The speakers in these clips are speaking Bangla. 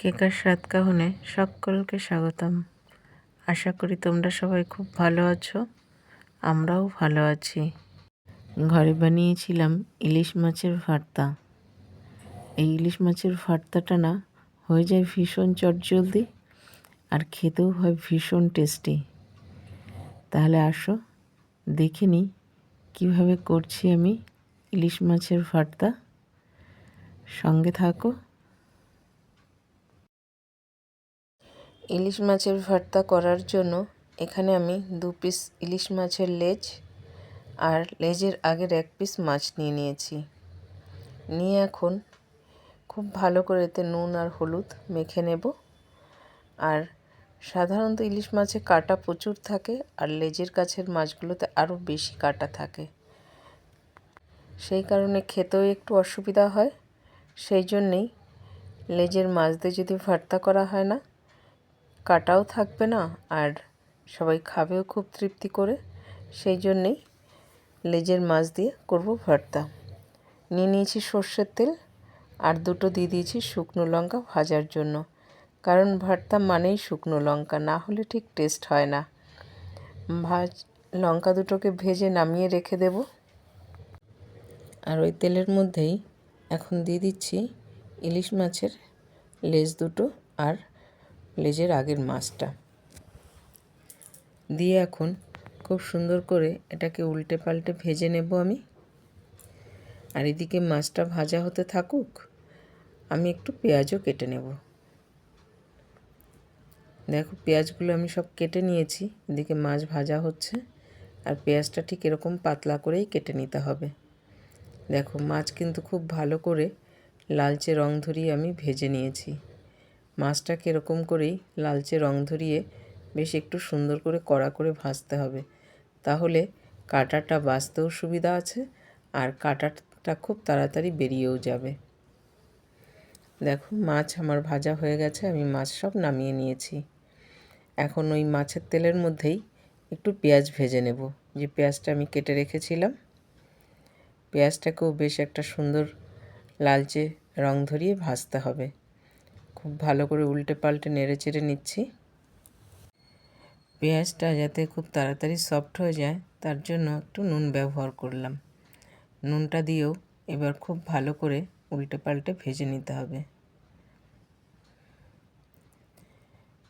কেকার স্বাদ কাহনে সকলকে স্বাগতম। আশা করি তোমরা সবাই খুব ভালো আছো, আমরাও ভালো আছি। ঘরে বানিয়েছিলাম ইলিশ মাছের ভর্তা। এই ইলিশ মাছের ভর্তাটা না হয়ে যায় ভীষণ চটজলদি আর খেতেও হয় ভীষণ টেস্টি। তাহলে আসো, দেখে নিই কীভাবে করছি আমি ইলিশ মাছের ভর্তা। সঙ্গে থাকো। ইলিশ মাছের ভর্তা করার জন্য এখানে আমি দু পিস ইলিশ মাছের লেজ আর লেজের আগের এক পিস মাছ নিয়ে নিয়েছি। নিয়ে এখন খুব ভালো করে এতে নুন আর হলুদ মেখে নেব। আর সাধারণত ইলিশ মাছে কাটা প্রচুর থাকে আর লেজের কাছের মাছগুলোতে আরও বেশি কাটা থাকে। সেই কারণে খেতেও একটু অসুবিধা হয়। সেই জন্যেই লেজের মাছ দিয়ে যদি ভর্তা করা হয় না কাটাও থাকবে না আর সবাই খাবেও খুব তৃপ্তি করে। সেই জন্যেই লেজের মাছ দিয়ে করব ভর্তা। নিয়ে নিয়েছি সর্ষের তেল আর দুটো দিয়ে দিয়েছি শুকনো লঙ্কা ভাজার জন্য। কারণ ভর্তা মানেই শুকনো লঙ্কা, না হলে ঠিক টেস্ট হয় না। ভাজ, লঙ্কা দুটোকে ভেজে নামিয়ে রেখে দেব। আর ওই তেলের মধ্যেই এখন দিয়ে দিচ্ছি ইলিশ মাছের লেজ দুটো আর লেজের আগের মাছটা। দিয়ে এখন খুব সুন্দর করে এটাকে উল্টে পাল্টে ভেজে নেব আমি। আর এদিকে মাছটা ভাজা হতে থাকুক, আমি একটু পেঁয়াজও কেটে নেব। দেখো পেঁয়াজগুলো আমি সব কেটে নিয়েছি, এদিকে মাছ ভাজা হচ্ছে। আর পেঁয়াজটা ঠিক এরকম পাতলা করেই কেটে নিতে হবে। দেখো মাছ কিন্তু খুব ভালো করে লালচে রং ধরিয়ে আমি ভেজে নিয়েছি। মাছটাকে এরকম করেই লালচে রং ধরিয়ে বেশ একটু সুন্দর করে কড়া করে ভাজতে হবে। তাহলে কাটাটা বাঁচতেও সুবিধা আছে আর কাটাটা খুব তাড়াতাড়ি বেরিয়েও যাবে। দেখো, মাছ আমার ভাজা হয়ে গেছে, আমি মাছ সব নামিয়ে নিয়েছি। এখন ওই মাছের তেলের মধ্যেই একটু পেঁয়াজ ভেজে নেব। যে পেঁয়াজটা আমি কেটে রেখেছিলাম, পেঁয়াজটাকেও বেশ একটা সুন্দর লালচে রং ধরিয়ে ভাজতে হবে। খুব ভালো করে উল্টে পাল্টে নেড়ে চেড়ে নিচ্ছি। পেঁয়াজটা যাতে খুব তাড়াতাড়ি সফট হয়ে যায়, তার জন্য একটু নুন ব্যবহার করলাম। নুনটা দিয়েও এবার খুব ভালো করে উল্টে পাল্টে ভেজে নিতে হবে।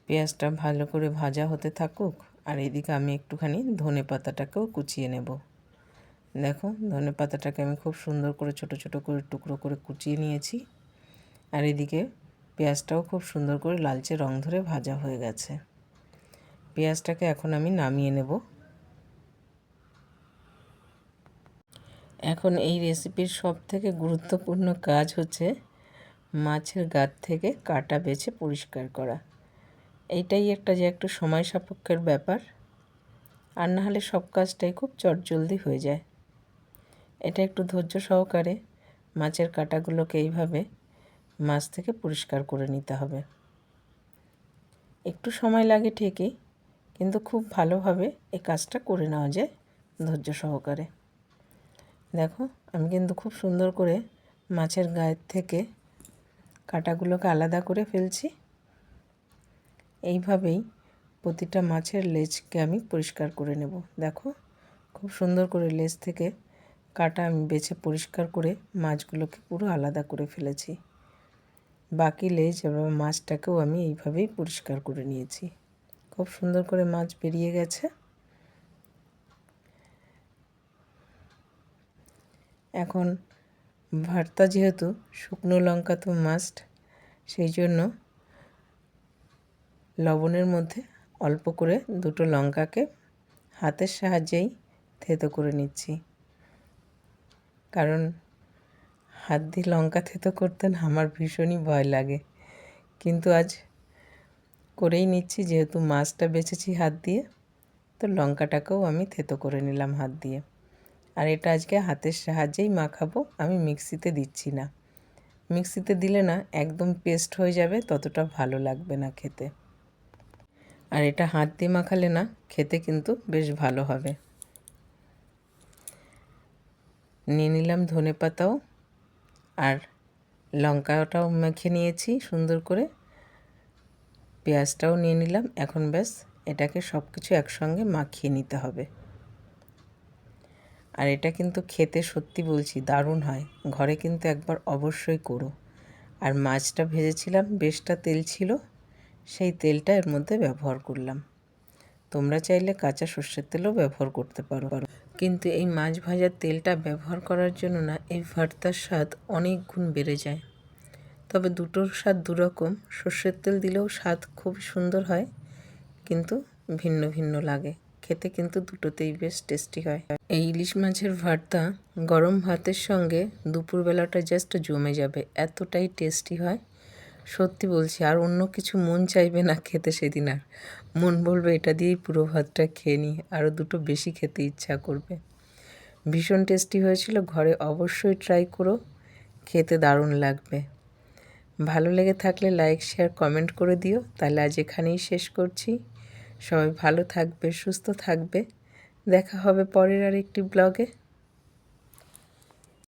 পেঁয়াজটা ভালো করে ভাজা হতে থাকুক, আর এদিকে আমি একটুখানি ধনে পাতাটাকেও কুচিয়ে নেব। দেখো ধনে পাতাটাকে আমি খুব সুন্দর করে ছোট ছোট করে টুকরো করে কুচিয়ে নিয়েছি। আর এদিকে পেঁয়াজটাও খুব সুন্দর করে লালচে রং ধরে ভাজা হয়ে গেছে। পেঁয়াজটাকে এখন আমি নামিয়ে নেব। এখন এই রেসিপির সব থেকে গুরুত্বপূর্ণ কাজ হচ্ছে মাছের গাত থেকে কাটা বেছে পরিষ্কার করা। এইটাই একটা যে একটু সময় সাপেক্ষের ব্যাপার, আর না হলে সব কাজটাই খুব চটজলদি হয়ে যায়। এটা একটু ধৈর্য সহকারে মাছের কাটাগুলোকে এইভাবে মাছ থেকে পরিষ্কার করে নিতে হবে। একটু সময় লাগে ঠিকই, কিন্তু খুব ভালোভাবে এই কাজটা করে নেওয়া যায় ধৈর্য সহকারে। দেখো, আমি কিন্তু খুব সুন্দর করে মাছের গায়ের থেকে কাটাগুলোকে আলাদা করে ফেলছি। এইভাবেই প্রতিটা মাছের লেজকে আমি পরিষ্কার করে নেব। দেখো, খুব সুন্দর করে লেজ থেকে কাটা আমি বেছে পরিষ্কার করে মাছগুলোকে পুরো আলাদা করে ফেলেছি। বাকি লেজ এবং মাছটাকেও আমি এইভাবেই পরিষ্কার করে নিয়েছি। খুব সুন্দর করে মাছ বেরিয়ে গেছে। এখন ভর্তা যেহেতু শুকনো লঙ্কা তো মাস্ট সেই জন্য লবণের মধ্যে অল্প করে দুটো লঙ্কাকে হাতের সাহায্যেই থেতো করে নিচ্ছি। কারণ হাত দিয়ে লঙ্কা থেতো করতেন আমার ভীষণই ভয় লাগে। কিন্তু আজ করেই নিচ্ছি, যেহেতু মাছটা বেছেছি হাত দিয়ে, তো লঙ্কাটাকেও আমি থেতো করে নিলাম হাত দিয়ে। আর এটা আজকে হাতের সাহায্যেই মাখাবো, আমি মিক্সিতে দিচ্ছি না। মিক্সিতে দিলে না একদম পেস্ট হয়ে যাবে, ততটা ভালো লাগবে না খেতে। আর এটা হাত দিয়ে মাখালে না খেতে কিন্তু বেশ ভালো হবে। নিয়ে নিলাম ধনে পাতাও আর লঙ্কাটাও মেখে নিয়েছি সুন্দর করে। পেঁয়াজটাও নিয়ে নিলাম। এখন ব্যাস এটাকে সব কিছু একসঙ্গে মাখিয়ে নিতে হবে। আর এটা কিন্তু খেতে সত্যি বলছি দারুণ হয়। ঘরে কিন্তু একবার অবশ্যই করো। আর মাছটা ভেজেছিলাম, বেশটা তেল ছিল, সেই তেলটা এর মধ্যে ব্যবহার করলাম। তোমরা চাইলে কাঁচা সর্ষের তেলও ব্যবহার করতে পারো। কিন্তু এই মাছ ভাজার তেলটা ব্যবহার করার জন্য না এই ভর্তার স্বাদ অনেক গুণ বেড়ে যায়। তবে দুটোর স্বাদ দুরকম, সর্ষের তেল দিলেও স্বাদ খুব সুন্দর হয়, কিন্তু ভিন্ন ভিন্ন লাগে। খেতে কিন্তু দুটোতেই বেশ টেস্টি হয়। এই ইলিশ মাছের ভর্তা গরম ভাতের সঙ্গে দুপুরবেলাটা জাস্ট জমে যাবে, এতটাই টেস্টি হয় সত্যি বলছি, আর অন্য কিছু মন চাইবে না খেতে সেদিন আর। মন বলবে, এটা দিয়েই পুরো ভাতটা খেয়ে নিই আরও দুটো বেশি খেতে ইচ্ছা করবে। ভীষণ টেস্টি হয়েছিল, ঘরে অবশ্যই ট্রাই করো, খেতে দারুণ লাগবে। ভালো লেগে থাকলে লাইক শেয়ার কমেন্ট করে দিও। তাহলে আজ এখানেই শেষ করছি। সবাই ভালো থাকবে, সুস্থ থাকবে। দেখা হবে পরের আর একটি ব্লগে